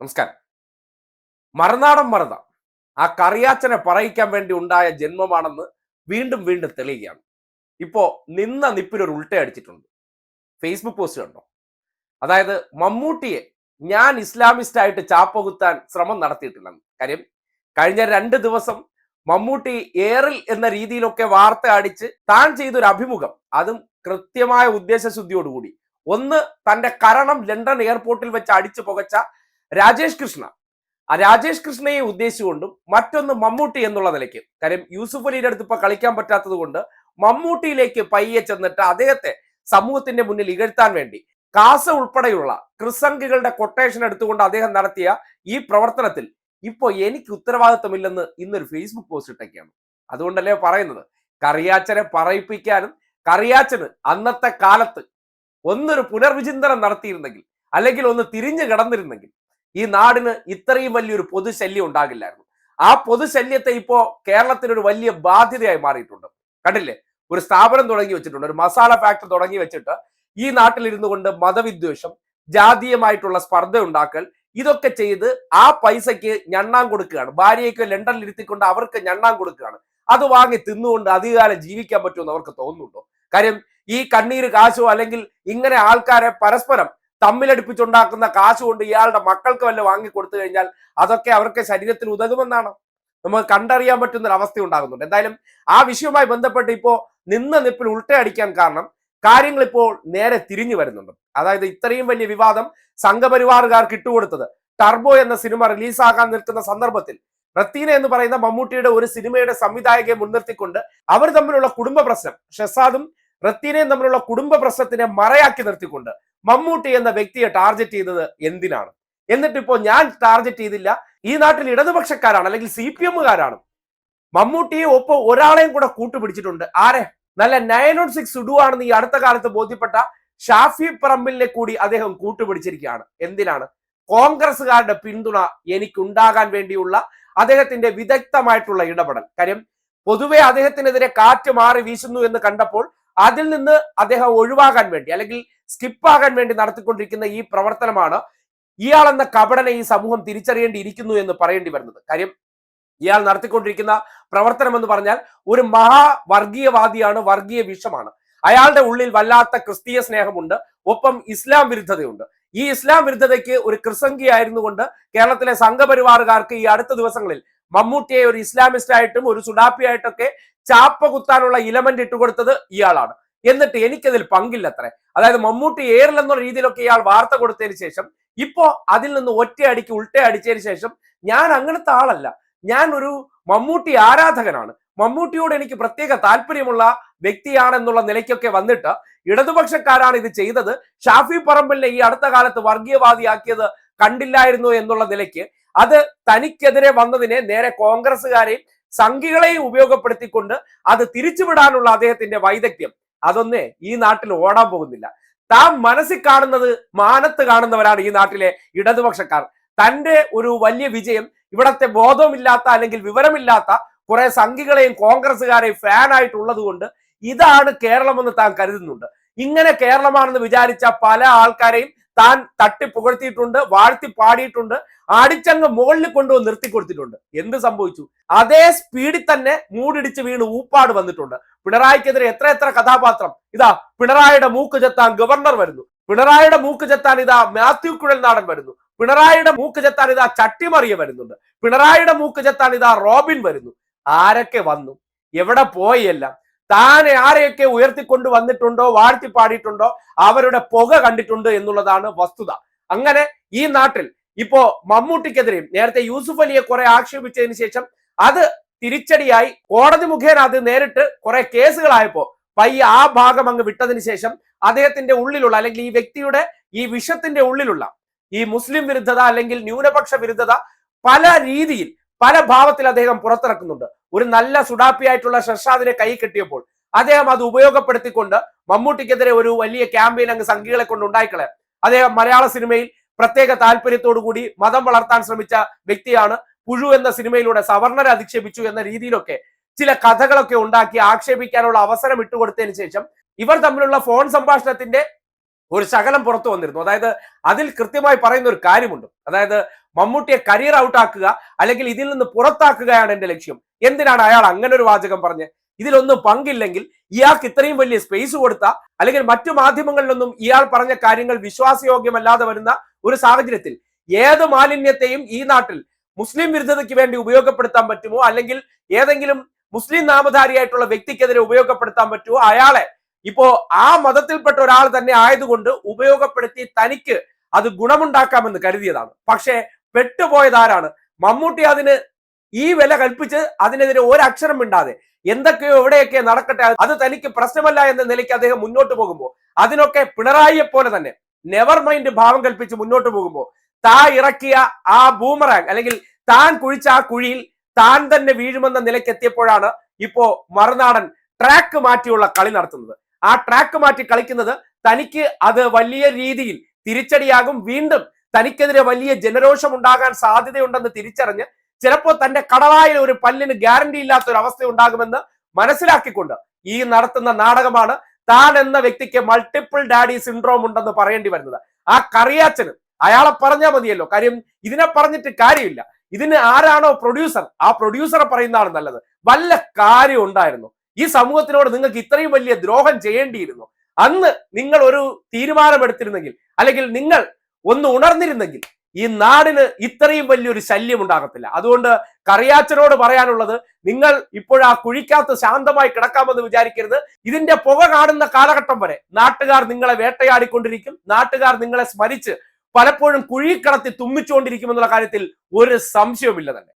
നമസ്കാരം. മറുനാടൻ മറുത. ആ കറിയാച്ചനെ പറയിക്കാൻ വേണ്ടി ഉണ്ടായ ജന്മമാണെന്ന് വീണ്ടും വീണ്ടും തെളിയുകയാണ്. ഇപ്പോ നിന്ന നിപ്പിലൊരു ഉൾട്ട അടിച്ചിട്ടുണ്ട്. ഫേസ്ബുക്ക് പോസ്റ്റ് കണ്ടോ? അതായത് മമ്മൂട്ടിയെ ഞാൻ ഇസ്ലാമിസ്റ്റ് ആയിട്ട് ചാപ്പകുത്താൻ ശ്രമം നടത്തിയിട്ടില്ലെന്ന്. കാര്യം കഴിഞ്ഞ രണ്ട് ദിവസം മമ്മൂട്ടി ഏറിൽ എന്ന രീതിയിലൊക്കെ വാർത്ത അടിച്ച് താൻ ചെയ്തൊരു അഭിമുഖം. അതും കൃത്യമായ ഉദ്ദേശശുദ്ധിയോടുകൂടി. ഒന്ന് തന്റെ കരണം ലണ്ടൻ എയർപോർട്ടിൽ വെച്ച് അടിച്ചു പുകച്ച രാജേഷ് കൃഷ്ണ. ആ രാജേഷ് കൃഷ്ണയെ ഉദ്ദേശിച്ചുകൊണ്ടും മറ്റൊന്ന് മമ്മൂട്ടി എന്നുള്ള നിലയ്ക്ക്. കാര്യം യൂസുഫ് അലിയുടെ അടുത്ത് ഇപ്പൊ കളിക്കാൻ പറ്റാത്തത് കൊണ്ട് മമ്മൂട്ടിയിലേക്ക് പയ്യെ ചെന്നിട്ട് അദ്ദേഹത്തെ സമൂഹത്തിന്റെ മുന്നിൽ ഇകഴ്ത്താൻ വേണ്ടി കാസ ഉൾപ്പെടെയുള്ള ക്രിസംഗികളുടെ കൊട്ടേഷൻ എടുത്തുകൊണ്ട് അദ്ദേഹം നടത്തിയ ഈ പ്രവർത്തനത്തിൽ ഇപ്പോ എനിക്ക് ഉത്തരവാദിത്തമില്ലെന്ന് ഇന്നൊരു ഫേസ്ബുക്ക് പോസ്റ്റ് ഇട്ടൊക്കെയാണ് അതുകൊണ്ടല്ലേ പറയുന്നത്? കറിയാച്ചനെ പറയിപ്പിക്കാനും കറിയാച്ചന് അന്നത്തെ കാലത്ത് ഒന്നൊരു പുനർവിചിന്തനം നടത്തിയിരുന്നെങ്കിൽ അല്ലെങ്കിൽ ഒന്ന് തിരിഞ്ഞു കിടന്നിരുന്നെങ്കിൽ ഈ നാടിന് ഇത്രയും വലിയൊരു പൊതുശല്യം ഉണ്ടാകില്ലായിരുന്നു. ആ പൊതുശല്യത്തെ ഇപ്പോ കേരളത്തിനൊരു വലിയ ബാധ്യതയായി മാറിയിട്ടുണ്ട്. കണ്ടില്ലേ? ഒരു സ്ഥാപനം തുടങ്ങി വെച്ചിട്ടുണ്ട് ഒരു മസാല ഫാക്ടറി തുടങ്ങി വെച്ചിട്ട് ഈ നാട്ടിലിരുന്നു കൊണ്ട് മതവിദ്വേഷം ജാതീയമായിട്ടുള്ള സ്പർദ്ധ ഉണ്ടാക്കൽ ഇതൊക്കെ ചെയ്ത് ആ പൈസയ്ക്ക് ഞണ്ണാൻ കൊടുക്കുകയാണ്. ഭാര്യയ്ക്ക് ലണ്ടനിൽ ഇരുത്തിക്കൊണ്ട് അവർക്ക് ഞണ്ണാൻ കൊടുക്കുകയാണ്. അത് വാങ്ങി തിന്നുകൊണ്ട് അധികകാലം ജീവിക്കാൻ പറ്റുമെന്ന് അവർക്ക് തോന്നുന്നുണ്ടോ? കാര്യം ഈ കണ്ണീര് കാശോ അല്ലെങ്കിൽ ഇങ്ങനെ ആൾക്കാരെ പരസ്പരം തമ്മിലടിപ്പിച്ചുണ്ടാക്കുന്ന കാശ് കൊണ്ട് ഇയാളുടെ മക്കൾക്ക് വല്ല വാങ്ങി കൊടുത്തു കഴിഞ്ഞാൽ അതൊക്കെ അവർക്ക് ശരീരത്തിൽ ഉതകുമെന്നാണ്? നമുക്ക് കണ്ടറിയാൻ പറ്റുന്ന ഒരു അവസ്ഥ ഉണ്ടാകുന്നുണ്ട് എന്തായാലും ആ വിഷയവുമായി ബന്ധപ്പെട്ട് ഇപ്പോൾ നിന്ന നിപ്പിൽ ഉൾട്ടയടിക്കാൻ കാരണം കാര്യങ്ങൾ ഇപ്പോൾ നേരെ തിരിഞ്ഞു വരുന്നുണ്ട്. അതായത് ഇത്രയും വലിയ വിവാദം സംഘപരിവാറുകാർക്ക് ഇട്ടുകൊടുത്തത്. ടർബോ എന്ന സിനിമ റിലീസാകാൻ നിൽക്കുന്ന സന്ദർഭത്തിൽ റത്തീന എന്ന് പറയുന്ന മമ്മൂട്ടിയുടെ ഒരു സിനിമയുടെ സംവിധായകയെ മുൻനിർത്തിക്കൊണ്ട് അവർ തമ്മിലുള്ള കുടുംബ പ്രശ്നം ഷെസാദും റത്തീനയും തമ്മിലുള്ള കുടുംബ പ്രശ്നത്തിനെ മറയാക്കി നിർത്തിക്കൊണ്ട് മമ്മൂട്ടി എന്ന വ്യക്തിയെ ടാർഗറ്റ് ചെയ്തത് എന്തിനാണ്? എന്നിട്ട് ഇപ്പോൾ ഞാൻ ടാർഗറ്റ് ചെയ്തില്ല. ഈ നാട്ടിൽ ഇടതുപക്ഷക്കാരാണ് അല്ലെങ്കിൽ സി പി എമ്മുകാരാണ് മമ്മൂട്ടിയെ ഒപ്പം ഒരാളെയും കൂടെ കൂട്ടുപിടിച്ചിട്ടുണ്ട്. ആരെ? നല്ല നയൻ ഓൺ സിക്സ് ഇടുവാണെന്ന് ഈ അടുത്ത കാലത്ത് ബോധ്യപ്പെട്ട ഷാഫി പറമ്പിലിനെ കൂടി അദ്ദേഹം കൂട്ടുപിടിച്ചിരിക്കുകയാണ്. എന്തിനാണ്? കോൺഗ്രസുകാരുടെ പിന്തുണ എനിക്കുണ്ടാകാൻ വേണ്ടിയുള്ള അദ്ദേഹത്തിന്റെ വിദഗ്ധമായിട്ടുള്ള ഇടപെടൽ. കാര്യം പൊതുവെ അദ്ദേഹത്തിനെതിരെ കാറ്റ് മാറി വീശുന്നു എന്ന് കണ്ടപ്പോൾ അതിൽ നിന്ന് അദ്ദേഹം ഒഴിവാകാൻ വേണ്ടി അല്ലെങ്കിൽ സ്കിപ്പാകാൻ വേണ്ടി നടത്തിക്കൊണ്ടിരിക്കുന്ന ഈ പ്രവർത്തനമാണ് ഇയാളെന്ന കപടനെ ഈ സമൂഹം തിരിച്ചറിയേണ്ടിയിരിക്കുന്നു എന്ന് പറയേണ്ടി വരുന്നത്. കാര്യം ഇയാൾ നടത്തിക്കൊണ്ടിരിക്കുന്ന പ്രവർത്തനം എന്ന് പറഞ്ഞാൽ ഒരു മഹാവർഗീയവാദിയാണ് വർഗീയ വിഷമാണ്. അയാളുടെ ഉള്ളിൽ വല്ലാത്ത ക്രിസ്തീയ സ്നേഹമുണ്ട് ഒപ്പം ഇസ്ലാം വിരുദ്ധതയുണ്ട്. ഈ ഇസ്ലാം വിരുദ്ധതയ്ക്ക് ഒരു ക്രിസംഗിയായിരുന്നു കൊണ്ട് കേരളത്തിലെ സംഘപരിവാറുകാർക്ക് ഈ അടുത്ത ദിവസങ്ങളിൽ മമ്മൂട്ടിയെ ഒരു ഇസ്ലാമിസ്റ്റ് ആയിട്ടും ഒരു സുഡാപ്പിയായിട്ടൊക്കെ ചാപ്പ കുത്താനുള്ള ഇലമെന്റ് ഇട്ടുകൊടുത്തത് ഇയാളാണ്. എന്നിട്ട് എനിക്കതിൽ പങ്കില്ലത്രേ. അതായത് മമ്മൂട്ടി ഏറില്ലെന്നുള്ള രീതിയിലൊക്കെ ഇയാൾ വാർത്ത കൊടുത്തതിന് ശേഷം ഇപ്പോ അതിൽ നിന്ന് ഒറ്റയടിക്ക് ഉൾട്ട അടിച്ചതിന് ശേഷം ഞാൻ അങ്ങനത്തെ ആളല്ല. ഞാൻ ഒരു മമ്മൂട്ടി ആരാധകനാണ്. മമ്മൂട്ടിയോട് എനിക്ക് പ്രത്യേക താല്പര്യമുള്ള വ്യക്തിയാണെന്നുള്ള നിലയ്ക്കൊക്കെ വന്നിട്ട് ഇടതുപക്ഷക്കാരാണ് ഇത് ചെയ്തത്. ഷാഫി പറമ്പലിനെ ഈ അടുത്ത കാലത്ത് വർഗീയവാദിയാക്കിയത് കണ്ടില്ലായിരുന്നു എന്നുള്ള നിലയ്ക്ക് അത് തനിക്കെതിരെ വന്നതിനെ നേരെ കോൺഗ്രസ്സുകാരെയും സംഘികളെയും ഉപയോഗപ്പെടുത്തിക്കൊണ്ട് അത് തിരിച്ചുവിടാനുള്ള അദ്ദേഹത്തിന്റെ വൈദഗ്ധ്യം. അതൊന്നേ ഈ നാട്ടിൽ ഓടാൻ പോകുന്നില്ല. താൻ മനസ്സിൽ കാണുന്നത് മാനത്ത് കാണുന്നവരാണ് ഈ നാട്ടിലെ ഇടതുപക്ഷക്കാർ. തന്റെ ഒരു വലിയ വിജയം ഇവിടത്തെ ബോധവുമില്ലാത്ത അല്ലെങ്കിൽ വിവരമില്ലാത്ത കുറെ സംഘികളെയും ഫാൻ ആയിട്ടുള്ളത് കൊണ്ട് ഇതാണ് കേരളമെന്ന് താൻ കരുതുന്നുണ്ട്. ഇങ്ങനെ കേരളമാണെന്ന് വിചാരിച്ച പല ആൾക്കാരെയും താൻ തട്ടിപ്പുകഴ്ത്തിയിട്ടുണ്ട് വാഴ്ത്തി പാടിയിട്ടുണ്ട് അടിച്ചങ്ങ് മുകളിൽ കൊണ്ടുവന്ന് നിർത്തി കൊടുത്തിട്ടുണ്ട്. എന്ത് സംഭവിച്ചു? അതേ സ്പീഡിൽ തന്നെ മൂടിടിച്ച് വീണ് ഊപ്പാട് വന്നിട്ടുണ്ട്. പിണറായിക്കെതിരെ എത്ര എത്ര കഥാപാത്രം. ഇതാ പിണറായിയുടെ മൂക്ക് ചെത്താൻ ഗവർണർ വരുന്നു. പിണറായിയുടെ മൂക്ക് ചെത്താൻ ഇതാ മാത്യു കുഴൽനാടൻ വരുന്നു. പിണറായിയുടെ മൂക്ക് ചെത്താൻ ഇതാ ചട്ടിമറിയ വരുന്നുണ്ട്. പിണറായിയുടെ മൂക്ക് ചെത്താൻ ഇതാ റോബിൻ വരുന്നു. ആരൊക്കെ വന്നു? എവിടെ പോയി താൻ ആരെയൊക്കെ ഉയർത്തിക്കൊണ്ട് വന്നിട്ടുണ്ടോ വാഴ്ത്തി പാടിയിട്ടുണ്ടോ അവരുടെ പുക കണ്ടിട്ടുണ്ട് എന്നുള്ളതാണ് വസ്തുത. അങ്ങനെ ഈ നാട്ടിൽ ഇപ്പോ മമ്മൂട്ടിക്കെതിരെയും നേരത്തെ യൂസുഫ് അലിയെ കുറെ ആക്ഷേപിച്ചതിന് ശേഷം അത് തിരിച്ചടിയായി കോടതി മുഖേന അത് നേരിട്ട് കുറെ കേസുകളായപ്പോ പയ്യ ആ ഭാഗം അങ്ങ് വിട്ടതിന് ശേഷം അദ്ദേഹത്തിന്റെ ഉള്ളിലുള്ള അല്ലെങ്കിൽ ഈ വ്യക്തിയുടെ ഈ വിഷത്തിന്റെ ഉള്ളിലുള്ള ഈ മുസ്ലിം വിരുദ്ധത അല്ലെങ്കിൽ ന്യൂനപക്ഷ വിരുദ്ധത പല രീതിയിൽ പല ഭാവത്തിൽ അദ്ദേഹം പുറത്തിറക്കുന്നുണ്ട്. ഒരു നല്ല സുഡാപ്പിയായിട്ടുള്ള ഷർഷാദിനെ കൈ കെട്ടിയപ്പോൾ അദ്ദേഹം അത് ഉപയോഗപ്പെടുത്തിക്കൊണ്ട് മമ്മൂട്ടിക്കെതിരെ ഒരു വലിയ ക്യാമ്പയിൻ അങ്ങ് സംഘികളെ കൊണ്ട് ഉണ്ടായിക്കളയാം. അദ്ദേഹം മലയാള സിനിമയിൽ പ്രത്യേക താല്പര്യത്തോടു കൂടി മതം വളർത്താൻ ശ്രമിച്ച വ്യക്തിയാണ് പുഴു എന്ന സിനിമയിലൂടെ സവർണരെ അധിക്ഷേപിച്ചു എന്ന രീതിയിലൊക്കെ ചില കഥകളൊക്കെ ഉണ്ടാക്കി ആക്ഷേപിക്കാനുള്ള അവസരം ഇട്ടുകൊടുത്തതിന് ശേഷം ഇവർ തമ്മിലുള്ള ഫോൺ സംഭാഷണത്തിന്റെ ഒരു ശകലം പുറത്തു വന്നിരുന്നു. അതായത് അതിൽ കൃത്യമായി പറയുന്ന ഒരു കാര്യമുണ്ട്. അതായത് മമ്മൂട്ടിയെ കരിയർ ഔട്ടാക്കുക അല്ലെങ്കിൽ ഇതിൽ നിന്ന് പുറത്താക്കുകയാണ് എന്റെ ലക്ഷ്യം. എന്തിനാണ് അയാൾ അങ്ങനെ ഒരു വാചകം പറഞ്ഞ് ഇതിലൊന്നും പങ്കില്ലെങ്കിൽ ഇയാൾക്ക് ഇത്രയും വലിയ സ്പേസ് കൊടുത്ത അല്ലെങ്കിൽ മറ്റു മാധ്യമങ്ങളിലൊന്നും ഇയാൾ പറഞ്ഞ കാര്യങ്ങൾ വിശ്വാസയോഗ്യമല്ലാതെ വരുന്ന ഒരു സാഹചര്യത്തിൽ ഏത് മാലിന്യത്തെയും ഈ നാട്ടിൽ മുസ്ലിം വിരുദ്ധതയ്ക്ക് വേണ്ടി ഉപയോഗപ്പെടുത്താൻ പറ്റുമോ? അല്ലെങ്കിൽ ഏതെങ്കിലും മുസ്ലിം നാമധാരിയായിട്ടുള്ള വ്യക്തിക്കെതിരെ ഉപയോഗപ്പെടുത്താൻ പറ്റുമോ? അയാളെ ഇപ്പോ ആ മതത്തിൽപ്പെട്ട ഒരാൾ തന്നെ ആയതുകൊണ്ട് ഉപയോഗപ്പെടുത്തി തനിക്ക് അത് ഗുണമുണ്ടാക്കാമെന്ന് കരുതിയതാണ്. പക്ഷേ പെട്ടുപോയതാരാണ് മമ്മൂട്ടി അതിന് ഈ വില കൽപ്പിച്ച് അതിനെതിരെ ഒരക്ഷരം മിണ്ടാതെ എന്തൊക്കെയോ എവിടെയൊക്കെ നടക്കട്ടെ അത് തനിക്ക് പ്രശ്നമല്ല എന്ന നിലയ്ക്ക് അദ്ദേഹം മുന്നോട്ട് പോകുമ്പോൾ അതിനൊക്കെ പിണറായിയെ പോലെ തന്നെ നെവർ മൈൻഡ് ഭാവം കൽപ്പിച്ച് മുന്നോട്ട് പോകുമ്പോൾ താ ഇറക്കിയ ആ ബൂമറാങ് അല്ലെങ്കിൽ താൻ കുഴിച്ച ആ കുഴിയിൽ താൻ തന്നെ വീഴുമെന്ന നിലയ്ക്ക് എത്തിയപ്പോഴാണ് ഇപ്പോ മറുനാടൻ ട്രാക്ക് മാറ്റിയുള്ള കളി നടത്തുന്നത്. ആ ട്രാക്ക് മാറ്റി കളിക്കുന്നത് തനിക്ക് അത് വലിയ രീതിയിൽ തിരിച്ചടിയാകും. വീണ്ടും തനിക്കെതിരെ വലിയ ജനരോഷം ഉണ്ടാകാൻ സാധ്യതയുണ്ടെന്ന് തിരിച്ചറിഞ്ഞ് ചിലപ്പോൾ തന്റെ കടവായിൽ ഒരു പല്ലിന് ഗ്യാരണ്ടി ഇല്ലാത്ത ഒരു അവസ്ഥ ഉണ്ടാകുമെന്ന് മനസ്സിലാക്കിക്കൊണ്ട് ഈ നടത്തുന്ന നാടകമാണ് താൻ എന്ന വ്യക്തിക്ക് മൾട്ടിപ്പിൾ ഡാഡി സിൻഡ്രോം ഉണ്ടെന്ന് പറയേണ്ടി വരുന്നത്. ആ കറിയാച്ചന് അയാളെ പറഞ്ഞാൽ മതിയല്ലോ. കാര്യം ഇതിനെ പറഞ്ഞിട്ട് കാര്യമില്ല. ഇതിന് ആരാണോ പ്രൊഡ്യൂസർ ആ പ്രൊഡ്യൂസറെ പറയുന്നതാണ് നല്ലത്. വല്ല കാര്യം ഉണ്ടായിരുന്നു. ഈ സമൂഹത്തിനോട് നിങ്ങൾക്ക് ഇത്രയും വലിയ ദ്രോഹം ചെയ്യേണ്ടിയിരുന്നു. അന്ന് നിങ്ങൾ ഒരു തീരുമാനമെടുത്തിരുന്നെങ്കിൽ അല്ലെങ്കിൽ നിങ്ങൾ ഒന്ന് ഉണർന്നിരുന്നെങ്കിൽ ഈ നാടിന് ഇത്രയും വലിയൊരു ശല്യം ഉണ്ടാകത്തില്ല അതുകൊണ്ട് കറിയാച്ചനോട് പറയാനുള്ളത് നിങ്ങൾ ഇപ്പോഴാ കുഴിക്കകത്ത് ശാന്തമായി കിടക്കാമെന്ന് വിചാരിക്കരുത്. ഇതിന്റെ പുക കാണുന്ന കാലഘട്ടം വരെ നാട്ടുകാർ നിങ്ങളെ വേട്ടയാടിക്കൊണ്ടിരിക്കും. നാട്ടുകാർ നിങ്ങളെ സ്മരിച്ച് പലപ്പോഴും കുഴി കടത്തി തുമ്മിച്ചുകൊണ്ടിരിക്കുമെന്നുള്ള കാര്യത്തിൽ ഒരു സംശയവുമില്ല തന്നെ.